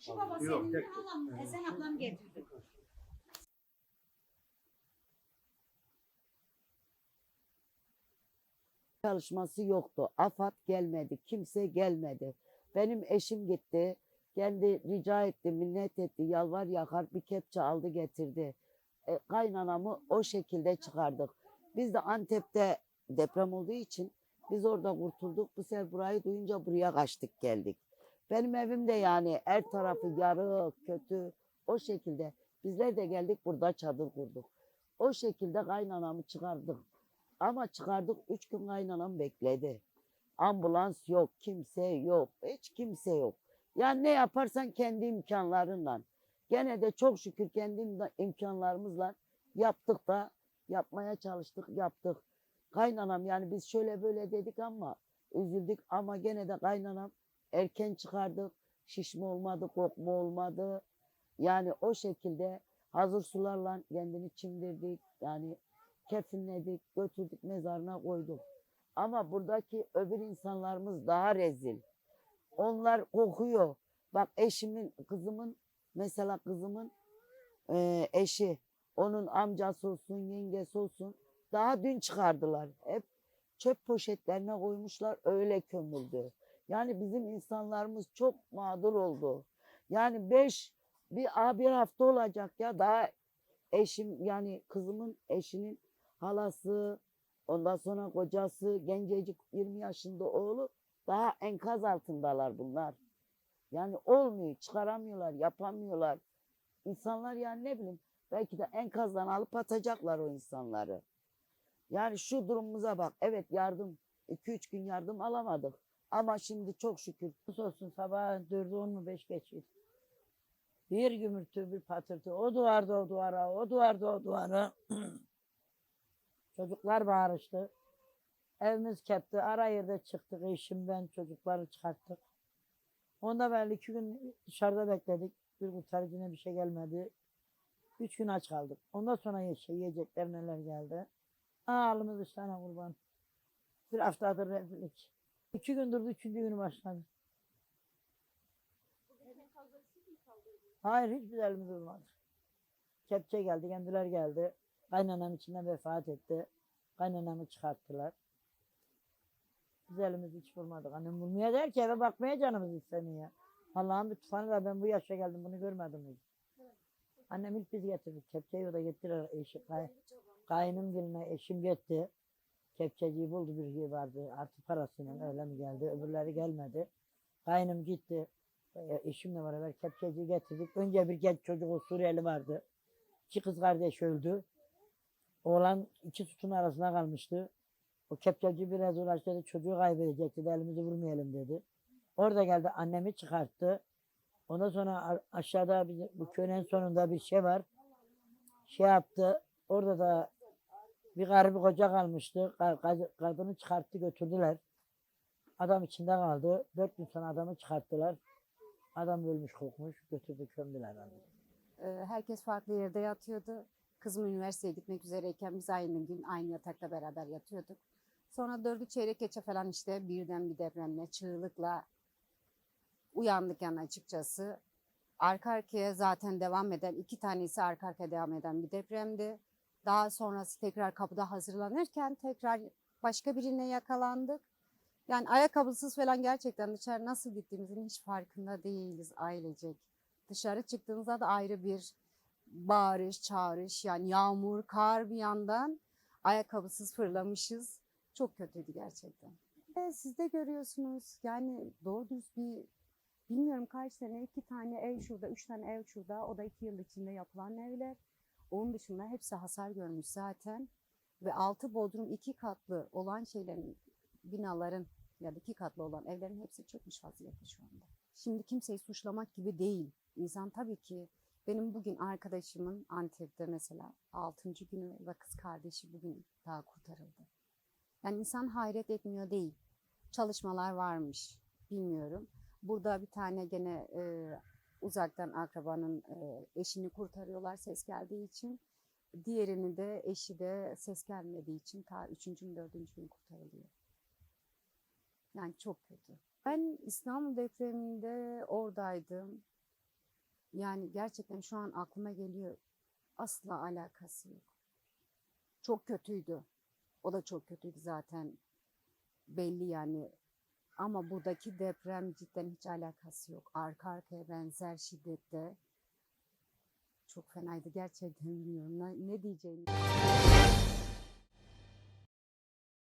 Şu baba senin halam, Esen ablam getirdi. Çalışması yoktu. AFAD gelmedi, kimse gelmedi. Benim eşim gitti, kendi rica etti, minnet etti, yalvar yakar bir kepçe aldı getirdi. E, kaynanamı o şekilde çıkardık. Biz de Antep'te deprem olduğu için biz orada kurtulduk. Bu sefer burayı duyunca buraya kaçtık geldik. Benim evim de yani her tarafı yarık, kötü o şekilde. Bizler de geldik burada çadır kurduk. O şekilde kaynanamı çıkardık. Ama çıkardık üç gün kaynanam bekledi. Ambulans yok, kimse yok, hiç kimse yok. Yani ne yaparsan kendi imkanlarınla. Gene de çok şükür kendi imkanlarımızla yaptık da yapmaya çalıştık, yaptık. Kaynanam yani biz şöyle böyle dedik ama üzüldük ama gene de kaynanam erken çıkardık. Şişme olmadı, kokma olmadı. Yani o şekilde hazır sularla kendini çimdirdik. Yani kefinledik, götürdük mezarına koyduk. Ama buradaki öbür insanlarımız daha rezil. Onlar kokuyor. Bak eşimin, kızımın, mesela kızımın eee, eşi, onun amcası olsun, yengesi olsun. Daha dün çıkardılar. Hep çöp poşetlerine koymuşlar, öyle kömüldü. Yani bizim insanlarımız çok mağdur oldu. Yani beş, bir, bir hafta olacak ya daha eşim yani kızımın eşinin halası, ondan sonra kocası, gencecik 20 yaşında oğlu daha enkaz altındalar bunlar. Yani olmuyor, çıkaramıyorlar, yapamıyorlar. İnsanlar yani ne bileyim belki de enkazdan alıp atacaklar o insanları. Yani şu durumumuza bak. Evet yardım, 2-3 gün yardım alamadık. Ama şimdi çok şükür olsun sabah dördü on mu beş geçiyor. Bir gümürtü bir patırtı. O duvarda o duvara, o duvarda o duvara. Çocuklar bağırıştı. Evimiz kepti. Ara yerde çıktık. Eşim ben çocukları çıkarttık. Onda böyle iki gün dışarıda bekledik. Bir kurtarıcına bir şey gelmedi. Üç gün aç kaldık. Ondan sonra şey, yiyecekler neler geldi. Ağlımız üstüne kurban. Bir haftadır rezillik. İki gün durdu, üçüncü günü başladı. Hayır hiçbir elimiz olmadı. Kepçe geldi, kendiler geldi. Kaynanam içinden vefat etti. Kaynanamı çıkarttılar. Biz elimizi hiç vurmadık. Annem vurmaya der ki eve bakmaya canımız istemiyor. Allah'ın bir tufanı da ben bu yaşa geldim bunu görmedim hiç. Annem ilk biz getirdik. Kepçeyi o da getirir. Eşi, kay, kaynım geline eşim gitti. Kepçeciyi buldu bir şey vardı. Artı parasıyla öyle mi geldi. Öbürleri gelmedi. Kaynım gitti. E, Eşimle beraber kepçeciyi getirdik. Önce bir genç çocuk o Suriyeli vardı. İki kız kardeş öldü. Oğlan iki sütun arasına kalmıştı. O kepçeci biraz uğraştı. Çocuğu kaybedecekti. de Elimizi vurmayalım dedi. Orada geldi annemi çıkarttı. Ondan sonra aşağıda bir, bu köyün sonunda bir şey var. Şey yaptı. Orada da bir bir koca kalmıştı. Ka- ka- Kadını çıkarttı götürdüler. Adam içinde kaldı. Dört gün sonra adamı çıkarttılar. Adam ölmüş kokmuş. Götürdü kömdüler. Ee, herkes farklı yerde yatıyordu. Kızım üniversiteye gitmek üzereyken biz aynı gün aynı yatakta beraber yatıyorduk. Sonra dördü çeyrek geçe falan işte birden bir depremle, çığlıkla uyandık yani açıkçası. Arka arkaya zaten devam eden, iki tanesi arka arkaya devam eden bir depremdi. Daha sonrası tekrar kapıda hazırlanırken tekrar başka birine yakalandık. Yani ayakkabısız falan gerçekten dışarı nasıl gittiğimizin hiç farkında değiliz ailecek. Dışarı çıktığımızda da ayrı bir bağırış, çağırış yani yağmur, kar bir yandan ayakkabısız fırlamışız. Çok kötüydü gerçekten. E, siz de görüyorsunuz yani doğru düz bir bilmiyorum kaç sene iki tane ev şurada, üç tane ev şurada. O da iki yıl içinde yapılan evler. Onun dışında hepsi hasar görmüş zaten. Ve altı bodrum iki katlı olan şeylerin, binaların ya da iki katlı olan evlerin hepsi çökmüş vaziyette şu anda. Şimdi kimseyi suçlamak gibi değil. İnsan tabii ki benim bugün arkadaşımın Antep'te mesela 6. günü ve kız kardeşi bugün daha kurtarıldı. Yani insan hayret etmiyor değil. Çalışmalar varmış. Bilmiyorum. Burada bir tane gene e, uzaktan akrabanın e, eşini kurtarıyorlar ses geldiği için. Diğerini de eşi de ses gelmediği için ta üçüncü dördüncü gün kurtarılıyor. Yani çok kötü. Ben İstanbul depreminde oradaydım. Yani gerçekten şu an aklıma geliyor. Asla alakası yok. Çok kötüydü. O da çok kötüydü zaten. Belli yani. Ama buradaki deprem cidden hiç alakası yok. Arka arkaya benzer şiddette. Çok fenaydı gerçekten bilmiyorum. Ne, ne diyeceğimi.